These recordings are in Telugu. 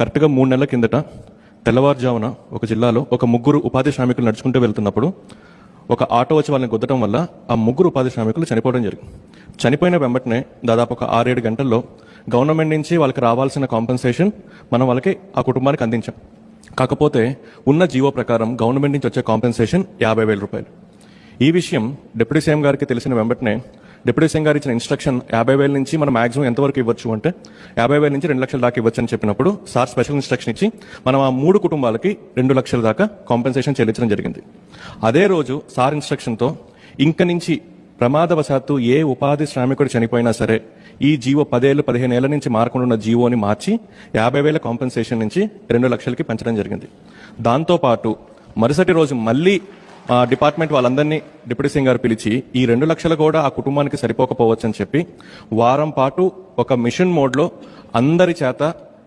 కరెక్ట్గా మూడు నెలల కిందట తెల్లవారుజామున ఒక జిల్లాలో ఒక ముగ్గురు ఉపాధి శ్రామికులు నడుచుకుంటూ వెళ్తున్నప్పుడు ఒక ఆటో వచ్చి వాళ్ళని గుద్దటం వల్ల ఆ ముగ్గురు ఉపాధి శ్రామికులు చనిపోవడం జరిగింది. చనిపోయిన వెంబటనే దాదాపు ఒక ఆరేడు గంటల్లో గవర్నమెంట్ నుంచి వాళ్ళకి రావాల్సిన కాంపెన్సేషన్ మనం వాళ్ళకి ఆ కుటుంబానికి అందించాం. కాకపోతే ఉన్న జీవో ప్రకారం గవర్నమెంట్ నుంచి వచ్చే కాంపెన్సేషన్ యాభై వేల రూపాయలు. ఈ విషయం డిప్యూటీ సీఎం గారికి తెలిసిన వెంబటనే డిప్యూటీ సింగ్ గారు ఇచ్చిన ఇన్స్ట్రక్షన్ యాభై వేల నుంచి మనం మాక్సిమం ఎంతవరకు ఇవ్వచ్చు అంటే యాభై వేల నుంచి రెండు లక్షల దాకా ఇవ్వచ్చు అని చెప్పినప్పుడు సార్ స్పెషల్ ఇన్స్ట్రక్షన్ ఇచ్చి మనం ఆ మూడు కుటుంబాలకి రెండు లక్షల దాకా కాంపెన్సేషన్ చెల్లించడం జరిగింది. అదే రోజు సార్ ఇన్స్ట్రక్షన్తో ఇంక నుంచి ప్రమాదవశాత్తు ఏ ఉపాధి శ్రామికుడు చనిపోయినా సరే ఈ జీవో పదేళ్ళు పదిహేను ఏళ్ళ నుంచి మారకుండా ఉన్న జీవోని మార్చి యాభై వేల కాంపెన్సేషన్ నుంచి రెండు లక్షలకి పెంచడం జరిగింది. దాంతోపాటు మరుసటి రోజు మళ్ళీ డిపార్ట్మెంట్ వాళ్ళందరినీ డిప్యూటీ సింగ్ గారు పిలిచి ఈ రెండు లక్షలు కూడా ఆ కుటుంబానికి సరిపోకపోవచ్చు అని చెప్పి వారం పాటు ఒక మిషన్ మోడ్లో అందరి చేత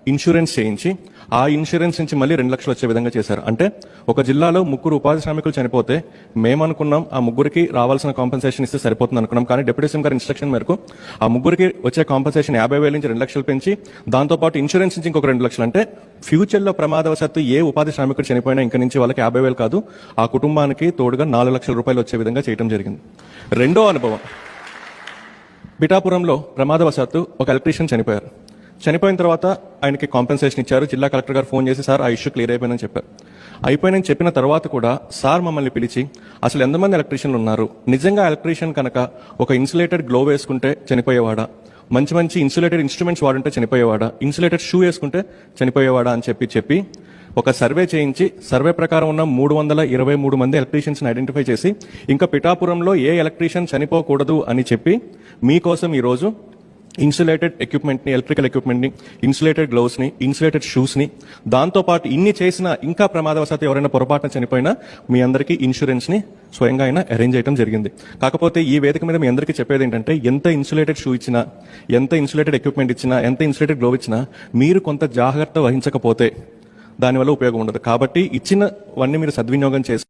ఇన్సూరెన్స్ చేయించి ఆ ఇన్సూరెన్స్ నుంచి మళ్ళీ రెండు లక్షలు వచ్చే విధంగా చేశారు. అంటే ఒక జిల్లాలో ముగ్గురు ఉపాధి శ్రామికులు చనిపోతే మేమనుకున్నాం ఆ ముగ్గురికి రావాల్సిన కాంపెన్సేషన్ ఇస్తే సరిపోతుంది అనుకున్నాం. కానీ డిప్యూటీ సీఎం గారి ఇన్స్ట్రక్షన్ మేరకు ఆ ముగ్గురికి వచ్చే కాంపెన్సేషన్ యాభై వేల నుంచి రెండు లక్షలు పెంచి దాంతోపాటు ఇన్సూరెన్స్ నుంచి ఇంకొక రెండు లక్షలు. అంటే ఫ్యూచర్లో ప్రమాదవశాత్తు ఏ ఉపాధి శ్రామికుడు చనిపోయినా ఇంక నుంచి వాళ్ళకి యాభై వేలు కాదు ఆ కుటుంబానికి తోడుగా నాలుగు లక్షల రూపాయలు వచ్చే విధంగా చేయడం జరిగింది. రెండో అనుభవం. పిఠాపురంలో ప్రమాదవశాత్తు ఒక ఎలక్ట్రీషియన్ చనిపోయారు. చనిపోయిన తర్వాత ఆయనకి కాంపెన్సేషన్ ఇచ్చారు. జిల్లా కలెక్టర్ గారు ఫోన్ చేసి సార్ ఆ ఇష్యూ క్లియర్ అయిపోయిందని చెప్పారు. అయిపోయినని చెప్పిన తర్వాత కూడా సార్ మమ్మల్ని పిలిచి అసలు ఎంతమంది ఎలక్ట్రీషియన్లు ఉన్నారు? నిజంగా ఎలక్ట్రీషియన్ కనుక ఒక ఇన్సులేటెడ్ గ్లో వేసుకుంటే చనిపోయేవాడా? మంచి మంచి ఇన్సులేటెడ్ ఇన్స్ట్రుమెంట్స్ వాడుంటే చనిపోయేవాడా? ఇన్సులేటెడ్ షూ వేసుకుంటే చనిపోయేవాడా? అని చెప్పి చెప్పి ఒక సర్వే చేయించి సర్వే ప్రకారం ఉన్న మూడు వందల ఇరవై మూడు మంది ఎలక్ట్రీషియన్స్ని ఐడెంటిఫై చేసి ఇంకా పిఠాపురంలో ఏ ఎలక్ట్రీషియన్ చనిపోకూడదు అని చెప్పి మీకోసం ఈరోజు ఇన్సులేటెడ్ ఎక్విప్మెంట్ని ఎలక్ట్రికల్ ఎక్విప్మెంట్ని ఇన్సులేటెడ్ గ్లౌస్ని ఇన్సులేటెడ్ షూస్ని దాంతోపాటు ఇన్ని చేసిన ఇంకా ప్రమాదవశాత్తు ఎవరైనా పొరపాటున చనిపోయినా మీ అందరికీ ఇన్సూరెన్స్ని స్వయంగా అయినా అరేంజ్ చేయడం జరిగింది. కాకపోతే ఈ వేదిక మీద మీ అందరికీ చెప్పేది ఏంటంటే ఎంత ఇన్సులేటెడ్ షూ ఇచ్చినా ఎంత ఇన్సులేటెడ్ ఎక్విప్మెంట్ ఇచ్చినా ఎంత ఇన్సులేటెడ్ గ్లోవ్ ఇచ్చినా మీరు కొంత జాగ్రత్త వహించకపోతే దానివల్ల ఉపయోగం ఉండదు. కాబట్టి ఇచ్చినవన్నీ మీరు సద్వినియోగం చేసి